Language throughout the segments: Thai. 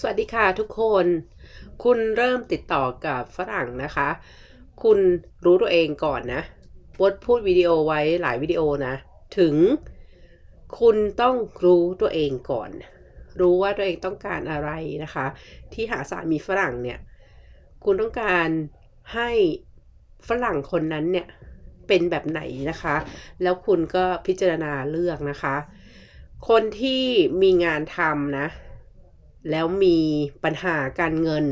สวัสดีค่ะทุกคน คุณเริ่มติดต่อกับฝรั่งนะคะ คุณรู้ตัวเองก่อนนะบดพูดวิดีโอไว้หลายวิดีโอนะ ถึงคุณต้องรู้ตัวเองก่อน รู้ว่าตัวเองต้องการอะไรนะคะ ที่หาสามีฝรั่งเนี่ย คุณต้องการให้ฝรั่งคนนั้นเนี่ยเป็นแบบไหนนะคะ แล้วคุณก็พิจารณาเลือกนะคะ คนที่มีงานทำนะ แล้วมีปัญหาการเงิน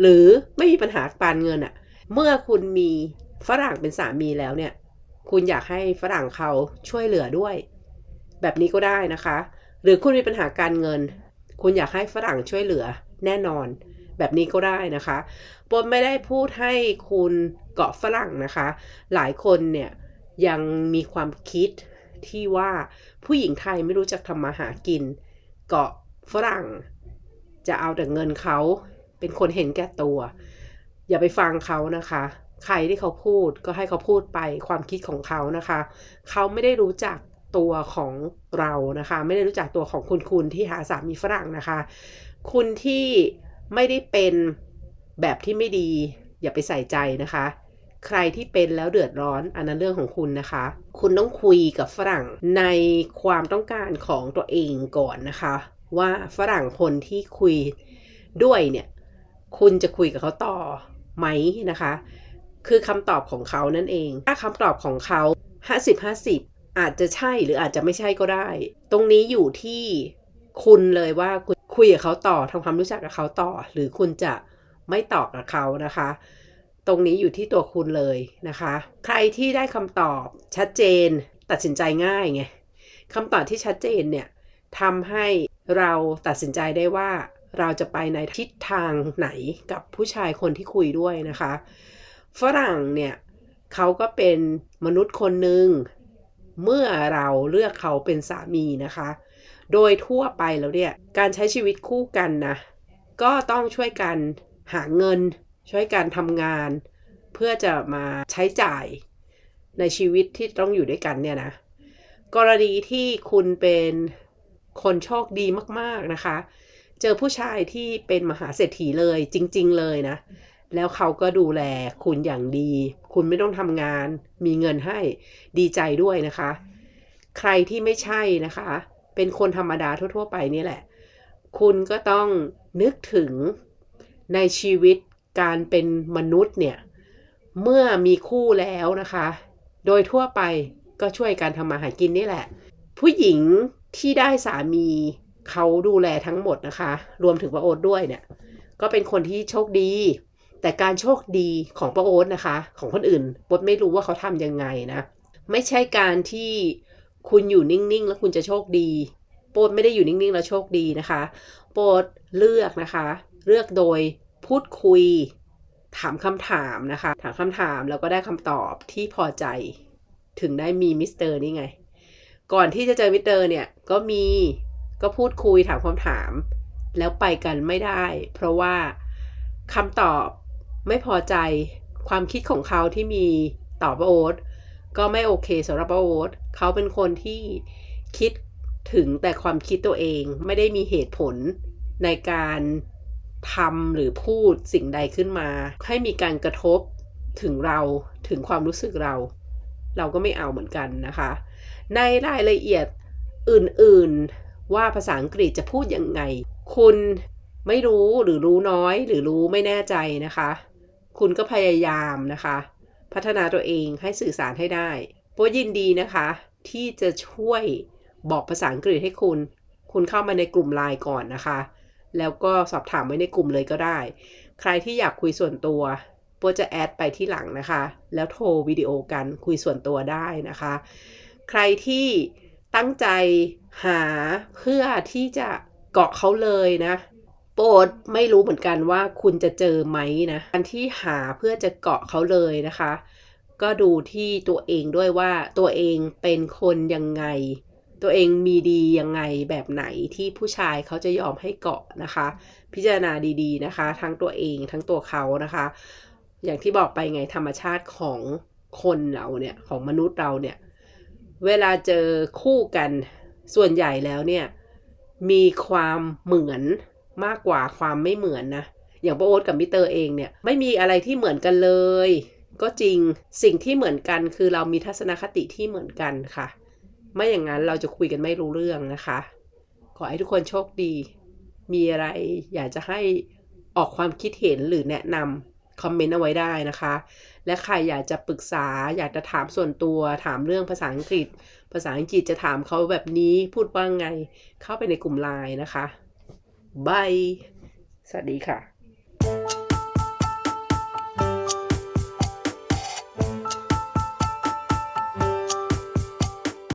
หรือไม่มีปัญหาการเงินอะเมื่อคุณมีฝรั่งเป็นสามีแล้วเนี่ย คุณอยากให้ฝรั่งเขาช่วยเหลือด้วย แบบนี้ก็ได้นะคะ หรือคุณมีปัญหาการเงิน คุณอยากให้ฝรั่งช่วยเหลือแน่นอน แบบนี้ก็ได้นะคะปนไม่ได้พูดให้คุณเกาะฝรั่งนะคะ หลายคนเนี่ยยังมีความคิดที่ว่าผู้หญิงไทยไม่รู้จักทำมาหากิน เกาะฝรั่ง จะเอาแต่เงินเขาเป็นคนเห็นแก่ตัว อย่าไปฟังเขานะคะ ใครที่เขาพูดก็ให้เขาพูดไปความคิดของเขานะคะ เขาไม่ได้รู้จักตัวของเรานะคะ ไม่ได้รู้จักตัวของคุณคุณที่หาสามีฝรั่งนะคะ คุณที่ไม่ได้เป็นแบบที่ไม่ดี อย่าไปใส่ใจนะคะ ใครที่เป็นแล้วเดือดร้อนอันนั้นเรื่องของคุณนะคะ คุณต้องคุยกับฝรั่งในความต้องการของตัวเองก่อนนะคะ ว่าฝรั่งคนที่คุยด้วยเนี่ย คุณจะคุยกับเขาต่อไหมนะคะ คือคำตอบของเขานั่นเอง ถ้าคำตอบของเขา 50 50 อาจจะใช่หรืออาจจะไม่ใช่ก็ได้ ตรงนี้อยู่ที่คุณเลยว่าคุณคุยกับเขาต่อทำความรู้จักกับเขาต่อ หรือคุณจะไม่ตอบกับเขานะคะ ตรงนี้อยู่ที่ตัวคุณเลยนะคะ ใครที่ได้คำตอบชัดเจนตัดสินใจง่ายไงคำตอบที่ชัดเจนเนี่ยทำให้ เราตัดสินใจได้ว่าเราจะไปในทิศทางไหนกับผู้ชายคนที่คุยด้วยนะคะ ฝรั่งเนี่ยเขาก็เป็นมนุษย์คนหนึ่งเมื่อเราเลือกเขาเป็นสามีนะคะ โดยทั่วไปแล้วเนี่ยการใช้ชีวิตคู่กันนะ ก็ต้องช่วยกันหาเงิน ช่วยกันทำงาน เพื่อจะมาใช้จ่ายในชีวิตที่ต้องอยู่ด้วยกันเนี่ยนะ กรณีที่คุณเป็น คนโชคดีมากๆนะคะ เจอผู้ชายที่เป็นมหาเศรษฐีเลยจริง ๆ เลยนะ แล้วเขาก็ดูแลคุณอย่างดี คุณไม่ต้องทำงาน มีเงินให้ดีใจด้วยนะคะ ใครที่ไม่ใช่นะคะ เป็นคนธรรมดาทั่ว ๆ ไปนี่แหละ คุณก็ต้องนึกถึงในชีวิตการเป็นมนุษย์เนี่ย เมื่อมีคู่แล้วนะคะ โดยทั่วไปก็ช่วยกันทำมาหากินนี่แหละ ผู้หญิงที่ได้สามีเขาดูแลทั้งหมดนะคะ รวมถึงป้าโอ๊ตด้วยเนี่ย ก็เป็นคนที่โชคดี แต่การโชคดีของป้าโอ๊ตนะคะ ของคนอื่นโอ๊ตไม่รู้ว่าเขาทำยังไงนะ ไม่ใช่การที่คุณอยู่นิ่งๆ แล้วคุณจะโชคดีโปรดไม่ได้อยู่นิ่งๆ แล้วโชคดีนะคะ โปรดเลือกนะคะ เลือกโดยพูดคุย ถามคำถามนะคะ ถามคำถามแล้วก็ได้คำตอบที่พอใจ ถึงได้มีมิสเตอร์นี่ไง ก่อนที่จะเจอมิเตอร์เนี่ยก็มีก็พูดคุยถามคำถาม แล้วไปกันไม่ได้ เพราะว่าคำตอบไม่พอใจความคิดของเขาที่มีต่อป้าโอ๊ตก็ไม่โอเคสำหรับป้าโอ๊ตเขาเป็นคนที่คิดถึงแต่ความคิดตัวเองไม่ได้มีเหตุผลในการทำหรือพูดสิ่งใดขึ้นมา ให้มีการกระทบถึงเราถึงความรู้สึกเรา เราก็ไม่เอาเหมือนกันนะคะ ในรายละเอียดอื่นๆว่าภาษาอังกฤษจะพูดยังไง คุณไม่รู้หรือรู้น้อยหรือรู้ไม่แน่ใจนะคะ คุณก็พยายามนะคะ พัฒนาตัวเองให้สื่อสารให้ได้โปยินดีนะคะ ที่จะช่วยบอกภาษาอังกฤษให้คุณ คุณเข้ามาในกลุ่มไลน์ก่อนนะคะ แล้วก็สอบถามไว้ในกลุ่มเลยก็ได้ ใครที่อยากคุยส่วนตัว โปจะแอดไปที่หลังนะคะ แล้วโทรวิดีโอกันคุยส่วนตัวได้นะคะ ใครที่ตั้งใจหาเพื่อที่จะเกาะเขาเลยนะโปรดไม่รู้เหมือนกันว่าคุณจะเจอไหมนะการที่หาเพื่อจะเกาะเขาเลยนะคะ ก็ดูที่ตัวเองด้วยว่าตัวเองเป็นคนยังไง ตัวเองมีดียังไงแบบไหนที่ผู้ชายเขาจะยอมให้เกาะนะคะ พิจารณาดีๆนะคะ ทั้งตัวเองทั้งตัวเขานะคะ อย่างที่บอกไปไงธรรมชาติของคนเราเนี่ยของมนุษย์เราเนี่ย เวลาเจอคู่กันส่วนใหญ่แล้วเนี่ย มีความเหมือนมากกว่าความไม่เหมือนนะ อย่างป้าโอ๊ตกับมิเตอร์เองเนี่ย ไม่มีอะไรที่เหมือนกันเลย ก็จริงสิ่งที่เหมือนกันคือเรามีทัศนคติที่เหมือนกันค่ะ ไม่อย่างนั้นเราจะคุยกันไม่รู้เรื่องนะคะ ขอให้ทุกคนโชคดี มีอะไรอยากจะให้ออกความคิดเห็นหรือแนะนำ คอมเมนต์เอาไว้ได้นะคะ และใครอยากจะปรึกษาอยากจะถามส่วนตัวถามเรื่องภาษาอังกฤษ ภาษาอังกฤษจะถามเขาแบบนี้พูดว่าไง เข้าไปในกลุ่มไลน์นะคะบายสวัสดีค่ะ